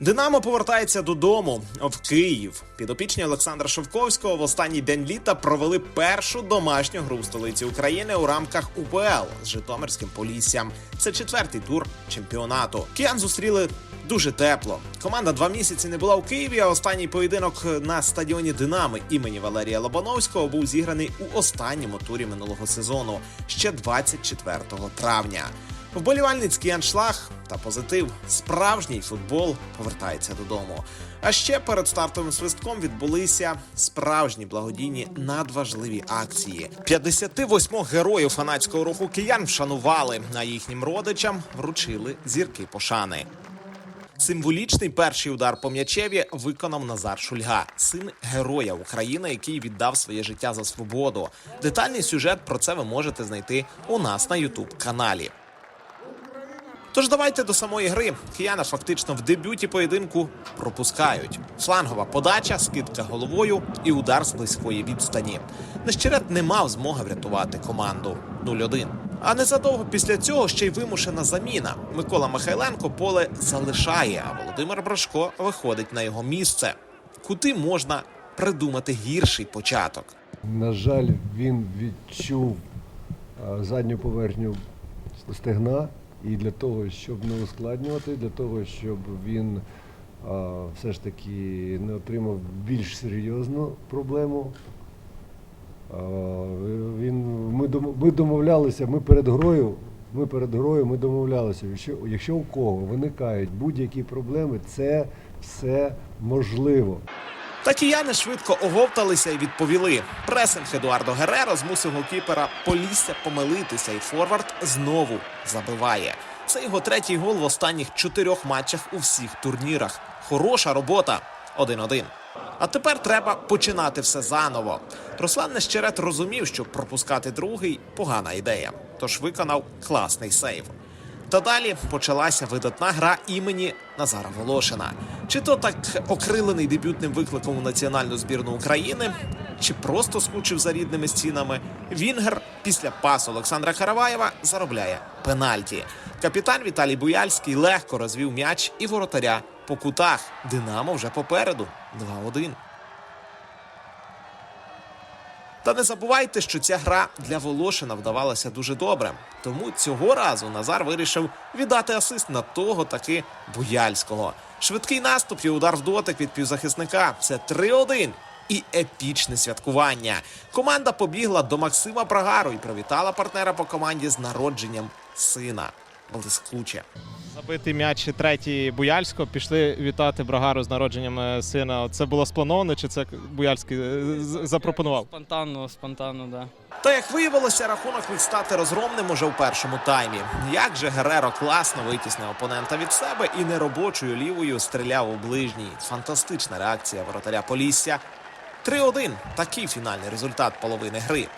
Динамо повертається додому в Київ. Підопічні Олександра Шовковського в останній день літа провели першу домашню гру в столиці України у рамках УПЛ з Житомирським Поліссям. Це четвертий тур чемпіонату. Киян зустріли дуже тепло. Команда два місяці не була у Києві. А останній поєдинок на стадіоні Динамо імені Валерія Лобановського був зіграний у останньому турі минулого сезону ще 24 травня. Вболівальницький аншлаг та позитив. Справжній футбол повертається додому. А ще перед стартовим свистком відбулися справжні благодійні надважливі акції. 58 героїв фанатського руху киян вшанували, а їхнім родичам вручили зірки пошани. Символічний перший удар по м'ячеві виконав Назар Шульга, син героя України, який віддав своє життя за свободу. Детальний сюжет про це ви можете знайти у нас на Ютуб каналі. Тож давайте до самої гри. Кияна фактично в дебюті поєдинку пропускають. Флангова подача, скидка головою і удар з близької відстані. Нещерет не мав змоги врятувати команду 0-1. А незадовго після цього ще й вимушена заміна. Микола Михайленко поле залишає, а Володимир Брашко виходить на його місце. Куди можна придумати гірший початок? На жаль, він відчув задню поверхню стегна, і для того, щоб не ускладнювати, для того, щоб він а, все ж таки не отримав більш серйозну проблему. а, Він, ми, ми домовлялися, ми перед грою, ми перед грою ми домовлялися, якщо, якщо у кого виникають будь-які проблеми, це все можливо. Та кияни швидко оговталися і відповіли. Пресинг Едуардо Гереро змусив голкіпера Полісся помилитися, і Форвард знову забиває. Це його третій гол в останніх чотирьох матчах у всіх турнірах. Хороша робота. 1-1. А тепер треба починати все заново. Руслан Нещерет розумів, що пропускати другий погана ідея, тож виконав класний сейв. Та далі почалася видатна гра імені Назара Волошина. Чи то так окрилений дебютним викликом у національну збірну України, чи просто скучив за рідними стінами. Вінгер після пасу Олександра Караваєва заробляє пенальті. Капітан Віталій Буяльський легко розвів м'яч і воротаря по кутах. Динамо вже попереду 2-1. Та не забувайте, що ця гра для Волошина вдавалася дуже добре. Тому цього разу Назар вирішив віддати асист на того таки Буяльського. Швидкий наступ і удар в дотик від півзахисника. Це 3-1. І епічне святкування. Команда побігла до Максима Прагару і привітала партнера по команді з народженням сина. Блискуче. Забитий м'яч третій Буяльського. Пішли вітати Брагару з народженням е, сина. Це було сплановано, чи це Буяльський е, запропонував? Спонтанно, спонтанно, да. Та як виявилося, рахунок міг стати розгромним уже у першому таймі. Як же Гереро класно витіснив опонента від себе і неробочою лівою стріляв у ближній. Фантастична реакція воротаря Полісся. 3-1. Такий фінальний результат половини гри.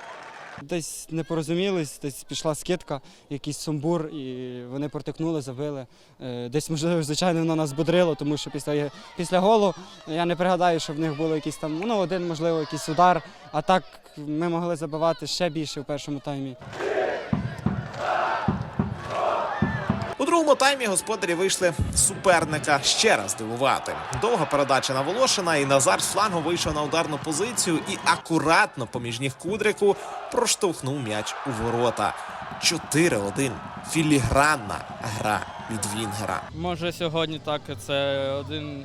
Десь не порозумілись, десь пішла скидка, якийсь сумбур, і вони протикнули, забили. Е, Десь, можливо, звичайно, воно нас бодрило, тому що після, після голу я не пригадаю, що в них було якийсь там, ну, один, можливо, якийсь удар. А так ми могли забивати ще більше в першому таймі. У другому таймі господарі вийшли суперника ще раз дивувати. Довга передача на Волошина, і Назар з флангу вийшов на ударну позицію і акуратно поміж ніг кудрику проштовхнув м'яч у ворота. 4-1. Філігранна гра від Вінгера. Може сьогодні так, це один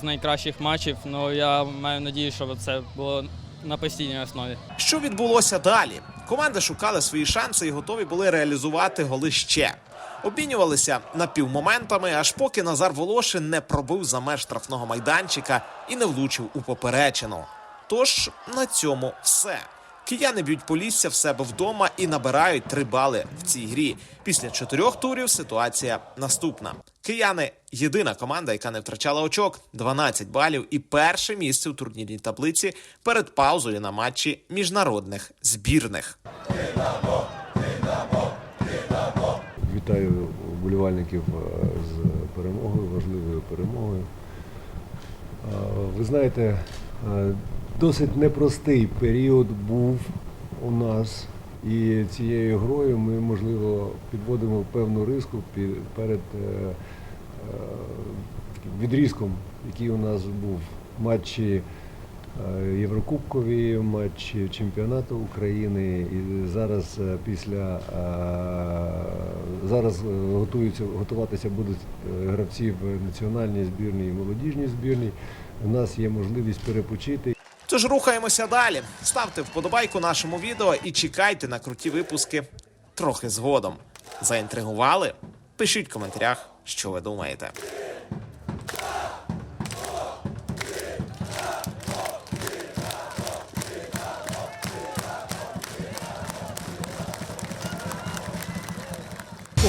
з найкращих матчів, але я маю надію, що це було на постійній основі. Що відбулося далі? Команди шукали свої шанси і готові були реалізувати голи ще. Обмінювалися напівмоментами, аж поки Назар Волошин не пробив за меж штрафного майданчика і не влучив у поперечину. Тож на цьому все. Кияни б'ють Полісся в себе вдома і набирають три бали в цій грі. Після чотирьох турів ситуація наступна. Кияни єдина команда, яка не втрачала очок, 12 балів і перше місце у турнірній таблиці перед паузою на матчі міжнародних збірних. Вітаю вболівальників е, з перемогою, важливою перемогою. Е, Ви знаєте, е, досить непростий період був у нас. І цією грою ми, можливо, підводимо певну риску перед відрізком, який у нас був матчі е, Єврокубкові, матчі чемпіонату України. І зараз е, після е, зараз е, готуються готуватися будуть е, гравці в національній збірній і молодіжній збірній. У нас є можливість перепочити. Тож рухаємося далі. Ставте вподобайку нашому відео і чекайте на круті випуски трохи згодом. Заінтригували? Пишіть в коментарях, що ви думаєте.